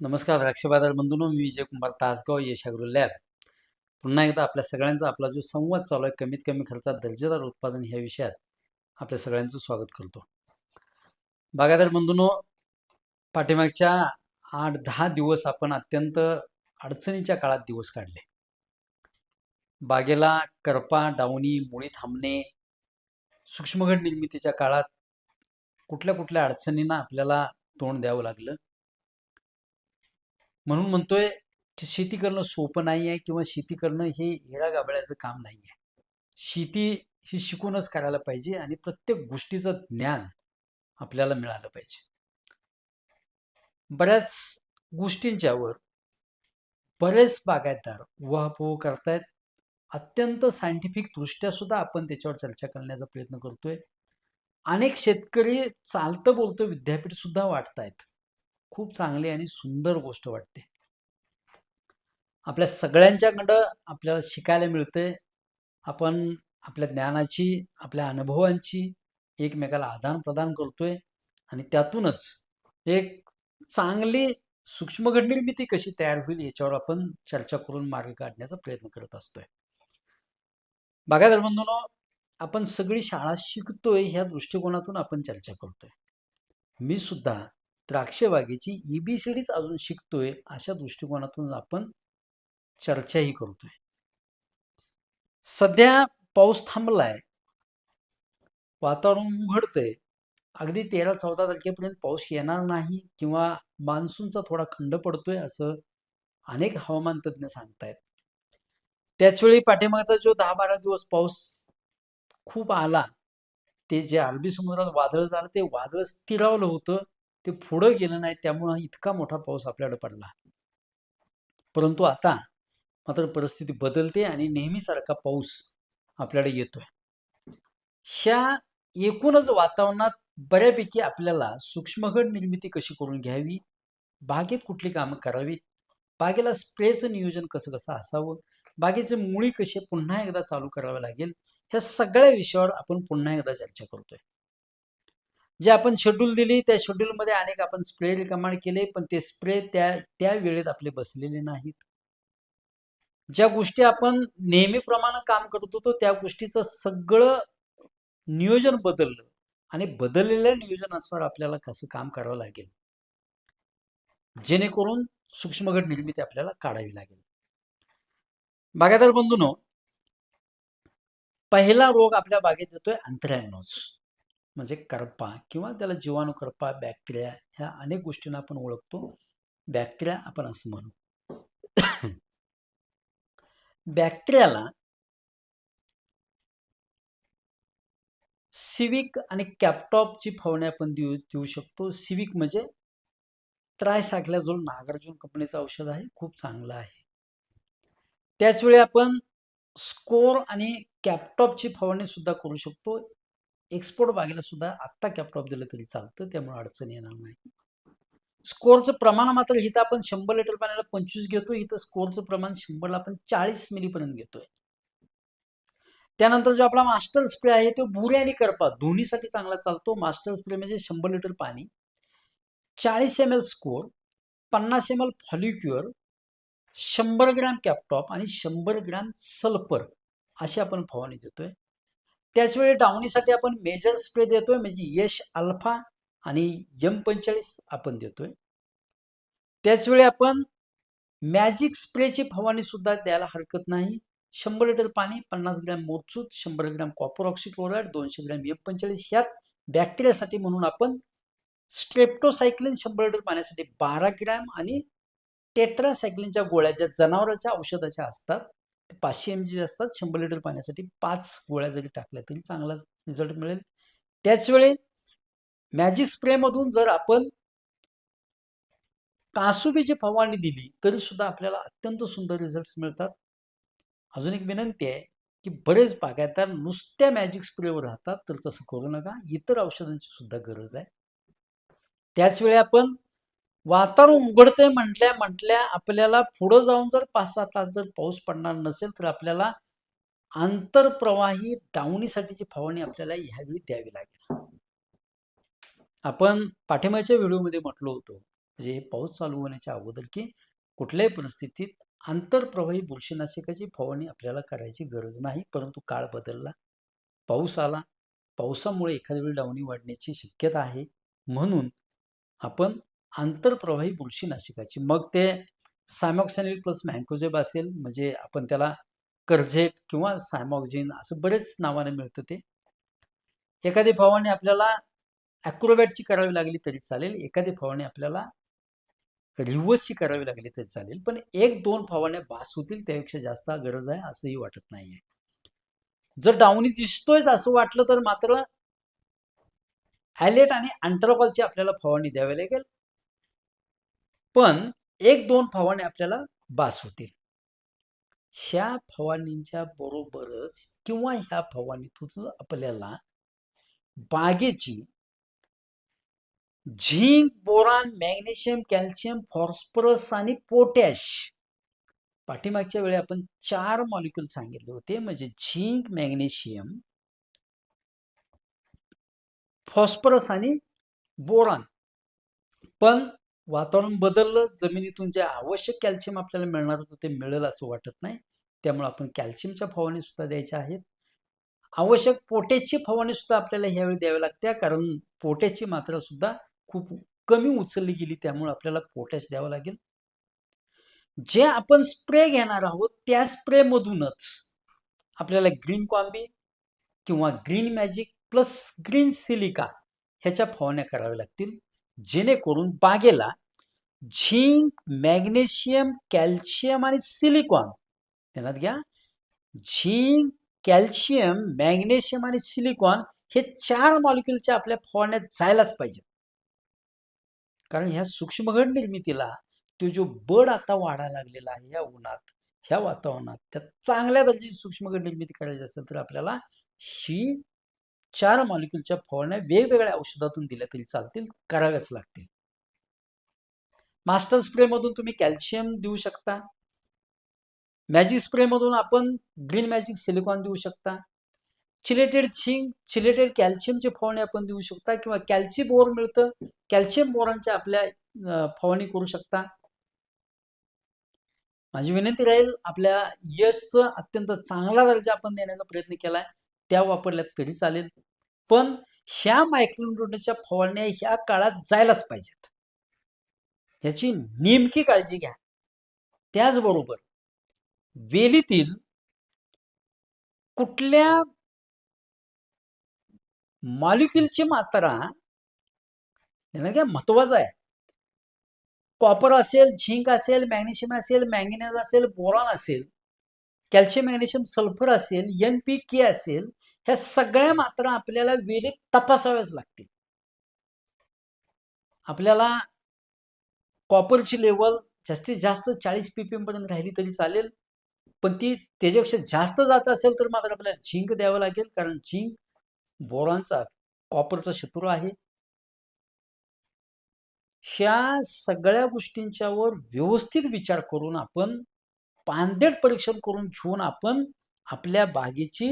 नमस्कार द्राक्ष बाजार बंधूनो मी विजय कुमार तासगाव यशागृह लॅब. पुन्हा एकदा आपल्या सगळ्यांचा आपला जो संवाद चालू आहे कमीत कमी खर्चात दर्जेदार उत्पादन ह्या विषयात आपल्या सगळ्यांचं स्वागत करतो. बागायदार बंधूनो पाठीमागच्या आठ दहा दिवस आपण अत्यंत अडचणीच्या काळात दिवस काढले. बागेला करपा डावणी मुळी थांबणे सूक्ष्मगड निर्मितीच्या काळात कुठल्या कुठल्या अडचणींना आपल्याला तोंड द्यावं लागलं? म्हणून म्हणतोय की शेती करणं सोपं नाही आहे किंवा शेती करणं हे हिरा गाबळ्याचं काम नाही आहे शेती ही शिकूनच करायला पाहिजे आणि प्रत्येक गोष्टीचं ज्ञान आपल्याला मिळालं पाहिजे. बऱ्याच गोष्टींच्यावर बरेच बागायतदार उहापोह करतायत. अत्यंत सायंटिफिक दृष्ट्या सुद्धा आपण त्याच्यावर चर्चा करण्याचा प्रयत्न करतोय. अनेक शेतकरी चालतं बोलतं विद्यापीठ सुद्धा वाटतायत खूप चांगली आणि सुंदर गोष्ट वाटते. आपल्या सगळ्यांच्याकडं आपल्याला शिकायला मिळते. आपण आपल्या ज्ञानाची आपल्या अनुभवांची एकमेकाला आदान प्रदान करतोय आणि त्यातूनच एक चांगली सूक्ष्मगडनिर्मिती कशी तयार होईल याच्यावर आपण चर्चा करून मार्ग काढण्याचा प्रयत्न करत असतोय. बघा बंधूनो आपण सगळी शाळा शिकतोय ह्या दृष्टिकोनातून आपण चर्चा करतोय. मी सुद्धा द्राक्ष बागेची ईबीसीडीच अजून शिकतोय अशा दृष्टिकोनातून आपण चर्चाही करतोय. सध्या पाऊस थांबलाय. वातावरण उघडतंय. अगदी तेरा चौदा तारखेपर्यंत पाऊस येणार नाही किंवा मान्सूनचा थोडा खंड पडतोय असं अनेक हवामान तज्ज्ञ सांगतायत. त्याचवेळी पाठीमागचा जो दहा बारा दिवस पाऊस खूप आला ते जे अरबी समुद्रात वादळ झालं ते वादळ स्थिरावलं होतं. ते पुढं गेलं नाही त्यामुळं इतका मोठा पाऊस आपल्याकडे पडला. परंतु आता मात्र परिस्थिती बदलते आणि नेहमीसारखा पाऊस आपल्याकडे येतोय. ह्या एकूणच वातावरणात बऱ्यापैकी आपल्याला सूक्ष्मघड निर्मिती कशी करून घ्यावी बागेत कुठली कामं करावीत बागेला स्प्रेचं नियोजन कसं कसं असावं बागेचे मुळी कसे पुन्हा एकदा चालू करावे लागेल ह्या सगळ्या विषयावर आपण पुन्हा एकदा चर्चा करतोय. जे आपण शेड्यूल दिली त्या शेड्यूलमध्ये अनेक आपण स्प्रे रिकमांड केले पण ते स्प्रे त्या त्या वेळेत आपले बसलेले नाहीत. ज्या गोष्टी आपण नेहमीप्रमाणे काम करत होतो त्या गोष्टीचं सगळं नियोजन बदललं आणि बदललेल्या नियोजनानुसार आपल्याला कसं काम करावं लागेल? जेणेकरून सूक्ष्मगड निर्मिती आपल्याला काढावी लागेल. बागायदार बंधून पहिला रोग आपल्या बागेत येतोय अंतरायनोज. म्हणजे करपा किंवा त्याला जीवाणू करपा बॅक्टेरिया ह्या अनेक गोष्टींना आपण ओळखतो. बॅक्टेरिया आपण असं म्हणू. बॅक्टेरियाला सिविक आणि कॅपटॉपची फवारणी आपण देऊ देऊ शकतो. सिविक म्हणजे ट्रायसायक्लाझोल नागार्जुन कंपनीचं औषध आहे खूप चांगलं आहे. त्याचवेळी आपण स्कोर आणि कॅपटॉपची फवारणी सुद्धा करू शकतो. एक्सपोर्ट बागेला सुद्धा आत्ता कॅपटॉप दिलं तरी चालतं त्यामुळे अडचण येणार नाही. स्कोरचं प्रमाण मात्र इथं आपण शंभर लिटर पाण्याला पंचवीस घेतो इथं स्कोरचं प्रमाण शंभरला आपण चाळीस मिलीपर्यंत घेतोय. त्यानंतर जो आपला मास्टर स्प्रे आहे तो बुरे आणि करपा दोन्हीसाठी चांगला चालतो. मास्टर स्प्रे म्हणजे शंभर लिटर पाणी. चाळीस एम एल स्कोर पन्नास एम एल फॉलिक्युअर शंभर ग्रॅम कॅपटॉप आणि शंभर ग्रॅम सल्फर अशी आपण फवारणी देतोय. त्याचवेळी डावणीसाठी आपण मेजर स्प्रे देतोय म्हणजे यश अल्फा आणि यम पंचेचाळीस आपण देतोय. त्याचवेळी आपण मॅजिक स्प्रेची फवारणी सुद्धा द्यायला हरकत नाही. शंभर लिटर पाणी पन्नास ग्रॅम मोरचूत शंभर ग्रॅम कॉपर ऑक्सिक्लोराईड दोनशे ग्रॅम एम पंचेचाळीस ह्यात बॅक्टेरियासाठी म्हणून आपण स्ट्रेप्टोसायक्लिन शंभर लिटर पाण्यासाठी बारा ग्रॅम आणि टेट्रासायक्लिनच्या गोळ्या ज्या जनावरांच्या औषधाच्या असतात पाचशे एम जी असतात शंभर लिटर पाण्यासाठी पाच गोळ्या जरी टाकल्या तरी चांगला रिझल्ट मिळेल. त्याचवेळी मॅजिक स्प्रेमधून जर आपण कासुबीची फवारणी दिली तरी सुद्धा आपल्याला अत्यंत सुंदर रिझल्ट मिळतात. अजून एक विनंती आहे की बरेच बागायतदार नुसत्या मॅजिक स्प्रेवर राहतात तर तसं करू नका. इतर औषधांची सुद्धा गरज आहे. त्याचवेळी आपण वातावरण उघडतंय म्हटल्या म्हटल्या आपल्याला पुढं जाऊन जर पाच सहा तास जर पाऊस पडणार नसेल तर आपल्याला आंतरप्रवाही डावणीसाठीची फवारणी आपल्याला ह्यावेळी द्यावी लागेल. आपण पाठिंबाच्या व्हिडिओमध्ये म्हटलो होतो म्हणजे पाऊस चालू होण्याच्या अगोदर की कुठल्याही परिस्थितीत आंतरप्रवाही बुरशीनाशकाची फवारणी आपल्याला करायची गरज नाही परंतु काळ बदलला पाऊस आला पावसामुळे एखाद्या वेळी डावणी वाढण्याची शक्यता आहे म्हणून आपण आंतरप्रवाही बुरशीनाशकाची मग ते सायमॉक्सॅनिल प्लस मँकोजेब असेल म्हणजे आपण त्याला कर्झेट किंवा सायमॉक्झिन असं बरेच नावाने मिळतं ते. एखादी फवारणी आपल्याला ॲक्रोबॅटची करावी लागली तरी चालेल एखादी फवारणी आपल्याला रिव्हर्सची करावी लागली तरी चालेल पण एक दोन फवारण्या भास होतील त्यापेक्षा जास्त गरज आहे असंही वाटत नाहीये. जर डाऊनी दिसतोय असं वाटलं तर मात्र ॲलेट आणि अँट्रोकॉलची आपल्याला फवारणी द्यावी लागेल. पण एक दोन फवारणी आपल्याला बास होतील. ह्या फवारणींच्या बरोबरच किंवा ह्या फवारणीतून आपल्याला बागेची zinc boron magnesium calcium phosphorus आणि पोटॅश पाठीमागच्या वेळी आपण चार मॉलिक्युल सांगितले होते म्हणजे झिंक मॅग्नेशियम फॉस्फरस आणि बोरान. पण वातावरण बदललं जमिनीतून जे आवश्यक कॅल्शियम आपल्याला मिळणार होतं ते मिळेल असं वाटत नाही. त्यामुळे आपण कॅल्शियमच्या फवारणी सुद्धा द्यायच्या आहेत. आवश्यक पोटॅशची फवारणी सुद्धा आपल्याला ह्यावेळी द्यावी लागते कारण पोटॅशची मात्रा सुद्धा खूप कमी उचलली गेली त्यामुळे आपल्याला पोटॅश द्यावं लागेल. जे आपण स्प्रे घेणार आहोत त्या स्प्रे मधूनच आपल्याला ग्रीन कॉम्बी किंवा green magic plus green silica ह्याच्या फवारण्या कराव्या लागतील. जेणेकरून बागेला झिंक मॅग्नेशियम कॅल्शियम आणि सिलिकॉन ध्यानात घ्या झिंक कॅल्शियम मॅग्नेशियम आणि सिलिकॉन हे चार मॉलिक्युलच्या आपल्या फवारण्यात जायलाच पाहिजे. कारण ह्या सूक्ष्मघड निर्मितीला तो जो बड आता वाढायला लागलेला आहे या उन्हात ह्या वातावरणात त्या चांगल्या दर्जाची सूक्ष्मघड निर्मिती करायची असेल तर आपल्याला ही चार मॉलिक्युलच्या फवारण्या वेगवेगळ्या औषधातून दिल्या तरी चालतील कराव्याच लागतील. मास्टर स्प्रे मधून तुम्ही कॅल्शियम देऊ शकता. मॅजिक स्प्रे मधून आपण ग्रीन मॅजिक सिलिकॉन देऊ शकता. चिलेटेड झिंक चिलेटेड कॅल्शियमची फवारणी आपण देऊ शकता किंवा कॅल्सी बोर मिळतं कॅल्शियम बोरांच्या आपल्या फवारणी करू शकता. माझी विनंती राहील आपल्या यशचं अत्यंत चांगला दर्जा आपण देण्याचा प्रयत्न केलाय त्या वापरल्या तरी चालेल. पण ह्या मायक्रोन्यूट्रनच्या फवारण्या ह्या काळात जायलाच पाहिजेत. याची नेमकी काळजी घ्या. त्याचबरोबर वेलीतील कुठल्या मॉलिक्युलची मात्रा घ्या महत्वाचं आहे? कॉपर असेल झिंक असेल मॅग्नेशियम असेल मॅंगनेज असेल बोरॉन असेल कॅल्शियम मॅग्नेशियम सल्फर असेल एन पी के असेल ह्या सगळ्या मात्र आपल्याला विहिरीत तपासाव्याच लागतील. आपल्याला कॉपरची लेवल जास्तीत जास्त चाळीस पीपीएम पर्यंत राहिली तरी चालेल. पण ती त्याच्यापेक्षा जास्त जात असेल तर मात्र आपल्याला झिंक द्यावं लागेल. कारण झिंक बोरांचा कॉपरचा शत्रू आहे. ह्या सगळ्या गोष्टींच्यावर व्यवस्थित विचार करून आपण पांदेट परीक्षण करून घेऊन आपण आपल्या बागेची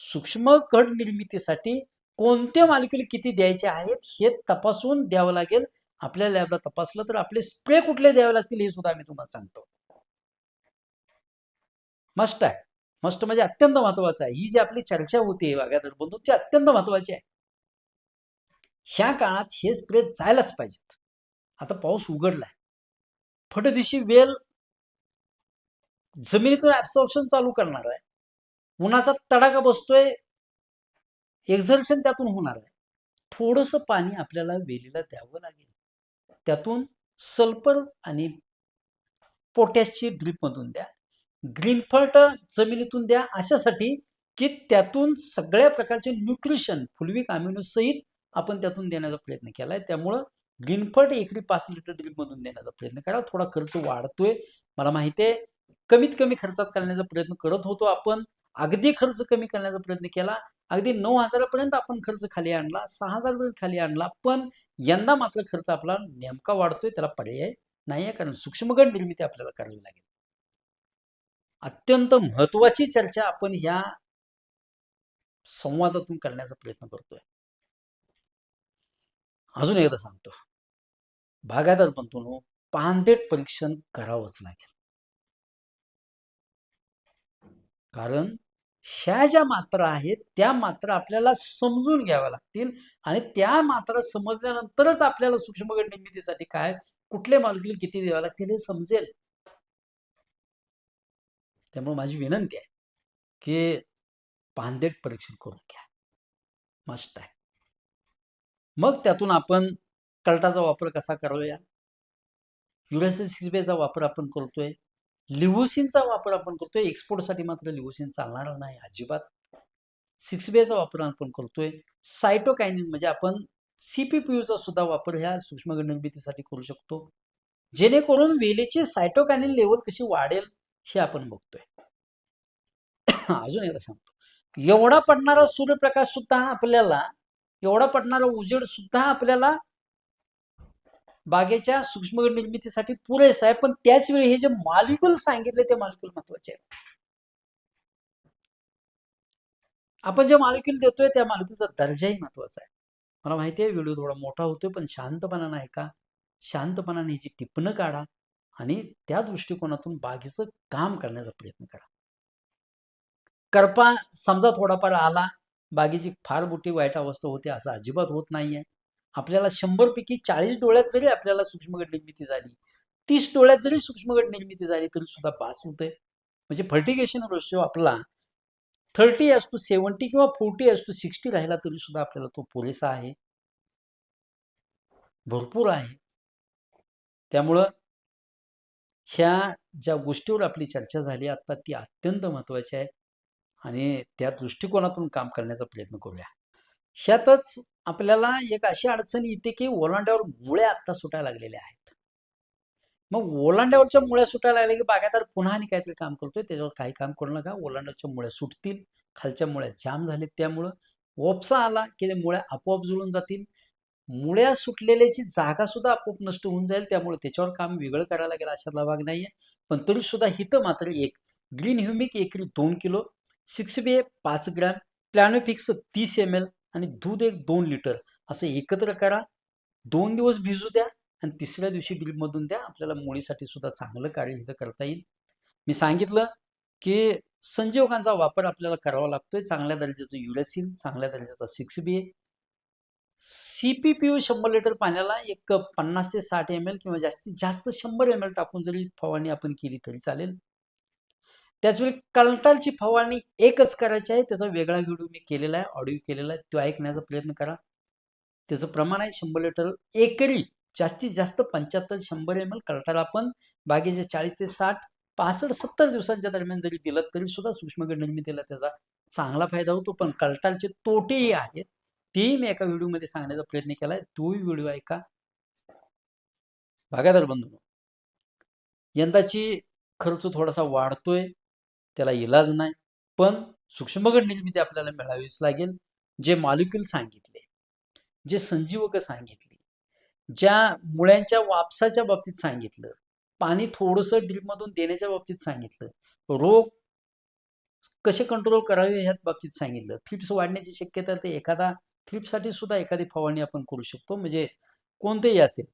सूक्ष्म कड निर्मितीसाठी कोणते मालिक्युल किती द्यायचे आहेत हे तपासून द्यावं लागेल. आपल्या लॅबला तपासलं तर आपले स्प्रे कुठले द्यावे लागतील हे सुद्धा आम्ही तुम्हाला सांगतो. मस्ट आहे. मस्ट म्हणजे अत्यंत महत्वाचं आहे. ही जी आपली चर्चा होते वाघादर बंधू ती अत्यंत महत्वाची आहे. ह्या काळात हे स्प्रे जायलाच पाहिजेत. आता पाऊस उघडलाय. फटदिशी वेल जमिनीतून ऍब्सॉर्प्शन चालू करणार आहे. उन्हाचा तडाखा बसतोय. एक्झर्शन त्यातून होणार आहे. थोडस पाणी आपल्याला वेलीला द्यावं लागेल. त्यातून सल्फर आणि पोटॅशची ड्रीपमधून द्या. ग्रीनफर्ट जमिनीतून द्या. अशासाठी की त्यातून सगळ्या प्रकारचे न्यूट्रिशन फुलविक सहित आपण त्यातून देण्याचा प्रयत्न केलाय. त्यामुळं ग्रीनफर्ट एकरी पाच लिटर ड्रीप मधून देण्याचा प्रयत्न करा. थोडा खर्च वाढतोय. मला माहिती आहे कमीत कमी खर्चात करण्याचा प्रयत्न करत होतो आपण. अगदी खर्च कमी करण्याचा प्रयत्न केला. अगदी नऊ हजारापर्यंत आपण खर्च खाली आणला सहा हजारपर्यंत खाली आणला पण यंदा मात्र खर्च आपला नेमका वाढतोय त्याला पर्याय नाही आहे कारण सूक्ष्मगड निर्मिती आपल्याला करावी लागेल. अत्यंत महत्वाची चर्चा आपण ह्या संवादातून करण्याचा प्रयत्न करतोय. अजून एकदा सांगतो. बागायदार बंधूंनो पानदेट परीक्षण करावंच लागेल. कारण ह्या ज्या मात्रा आहेत त्या मात्रा आपल्याला समजून घ्याव्या लागतील. आणि त्या मात्रा समजल्यानंतरच आपल्याला सूक्ष्मगट निर्मितीसाठी काय कुठले मॉलिक्युल किती द्यावे लागतील हे समजेल. त्यामुळे माझी विनंती आहे की पानदेट परीक्षण करून घ्या. मस्त आहे मग त्यातून आपण कल्टाचा वापर कसा करूया? युरेसिल सिक्स बेचा वापर आपण करतोय. लिव्होसिनचा वापर आपण करतोय. एक्सपोर्टसाठी मात्र लिव्होसिन चालणार नाही. अजिबात. सिक्स बेचा वापर आपण करतोय. सायटोकायनिन म्हणजे आपण सीपीपीयूचा सुद्धा वापर ह्या सूक्ष्म निर्मितीसाठी करू शकतो. जेणेकरून वेलीचे सायटोकायनिन लेवल कशी वाढेल हे आपण बघतोय. अजून एकदा सांगतो. एवढा पडणारा सूर्यप्रकाश सुद्धा आपल्याला एवढा पडणारा उजेड सुद्धा आपल्याला बागेच्या सूक्ष्म निर्मितीसाठी पुरेसा आहे पण त्याच वेळी हे जे मालिक्युल सांगितले ते मालिक्युल महत्त्वाचे आहे. आपण जे मालिक्युल देतोय त्या मालिक्युलचा दर्जाही महत्त्वाचा आहे. मला माहिती आहे व्हिडिओ थोडा मोठा होतोय पण शांतपणानं ऐका शांतपणाने जी टिपणं काढा आणि त्या दृष्टिकोनातून बागेचं काम करण्याचा प्रयत्न करा. करपा समजा थोडाफार आला बागेची फार मोठी वाईट अवस्था होते असं अजिबात होत नाहीये. आपल्याला शंभर पैकी चाळीस डोळ्यात जरी आपल्याला सूक्ष्मगट निर्मिती झाली तीस डोळ्यात जरी सूक्ष्मगट निर्मिती झाली तरी सुद्धा पास होते म्हणजे फर्टिगेशन रेशो आपला थर्टी असतो टू सेवन्टी किंवा फोर्टी असतो सिक्स्टी राहिला तरी सुद्धा आपल्याला तो पुरेसा आहे. भरपूर आहे. त्यामुळं ह्या ज्या गोष्टीवर आपली चर्चा झाली आता ती अत्यंत महत्वाची आहे आणि त्या दृष्टिकोनातून काम करण्याचा प्रयत्न करूया. ह्यातच आपल्याला एक अशी अडचण येते की ओलांड्यावर मुळ्या आत्ता सुटायला लागलेल्या आहेत. मग ओलांड्यावरच्या मुळ्या सुटायला लागल्या की बागायदार पुन्हा आणि काहीतरी काम करतोय त्याच्यावर काही काम करू नका ओलांड्यावरच्या मुळ्या सुटतील खालच्या मुळ्या जाम झालेत त्यामुळं. ओपसा आला की ते मुळ्या आपोआप जुळून जातील. मुळ्या सुटलेल्याची जागा सुद्धा आपोआप नष्ट होऊन जाईल त्यामुळे त्याच्यावर काम वेगळं करायला लागेल अशातला भाग नाहीये. पण तरी सुद्धा हिथं मात्र एक. ग्रीन ह्युमिक एकरी दोन किलो सिक्स बी ए पाच ग्रॅम प्लॅनोफिक्स तीस एम एल आणि दूध एक दोन लिटर असं एकत्र करा. दोन दिवस भिजू द्या आणि तिसऱ्या दिवशी बिलमधून द्या. आपल्याला मुळीसाठी सुद्धा चांगलं कार्य इथं करता येईल. मी सांगितलं की संजीवकांचा वापर आपल्याला करावा लागतोय. चांगल्या दर्जाचं युरेसिन चांगल्या दर्जाचा six B A. C P P U शंभर लिटर पाण्याला एक पन्नास ते साठ एम एल किंवा जास्तीत जास्त शंभर एम एल टाकून जरी फवारणी आपण केली तरी चालेल. त्याचवेळी कलटालची फवारणी एकच करायची आहे. त्याचा वेगळा व्हिडिओ मी केलेला आहे. ऑडिओ केलेला आहे. तो ऐकण्याचा प्रयत्न करा. त्याचं प्रमाण आहे शंभर लिटर एकरी. जास्तीत जास्त पंच्याहत्तर शंभर एम एल कल्टाला आपण. बागेचे चाळीस ते साठ पासष्ट सत्तर दिवसांच्या दरम्यान जरी दिलं तरी सुद्धा सूक्ष्मगड निर्मितीला त्याचा चांगला फायदा होतो. पण कल्टालचे तोटेही आहेत. तेही मी एका व्हिडिओमध्ये सांगण्याचा प्रयत्न केला आहे तोही व्हिडिओ ऐका. भागादार बंधू यंदाची खर्च थोडासा वाढतोय. त्याला इलाज नाही पण सूक्ष्मगड निर्मिती आपल्याला मिळावीच लागेल जे मॉलिक्युल सांगितले जे संजीवक सांगितले ज्या मुळ्यांच्या वापसाच्या बाबतीत सांगितलं पाणी थोडंसं ड्रीपमधून देण्याच्या बाबतीत सांगितलं रोग कसे कंट्रोल करावे ह्यात बाबतीत सांगितलं थ्रिप्स वाढण्याची शक्यता ते एखादा थ्रिपसाठी सुद्धा एखादी फवारणी आपण करू शकतो म्हणजे कोणतेही असेल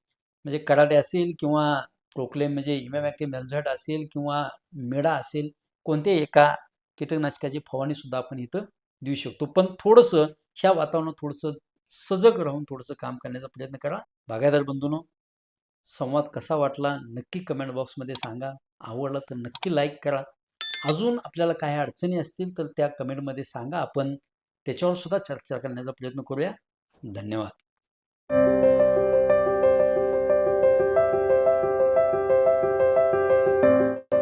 म्हणजे कराटे असेल किंवा प्रोक्लेम म्हणजे इमॅमॅक्टिव असेल किंवा मेडा असेल कोणत्याही एका कीटकनाशकाची फवारणी सुद्धा आपण इथं देऊ शकतो. पण थोडंसं ह्या वातावरणात थोडंसं सजग राहून थोडंसं काम करण्याचा प्रयत्न करा. बागायदार बंधूनो संवाद कसा वाटला नक्की कमेंट बॉक्समध्ये सांगा. आवडला तर नक्की लाईक करा. अजून आपल्याला काही अडचणी असतील तर त्या कमेंटमध्ये सांगा. आपण त्याच्यावर सुद्धा चर्चा करण्याचा प्रयत्न करूया. धन्यवाद.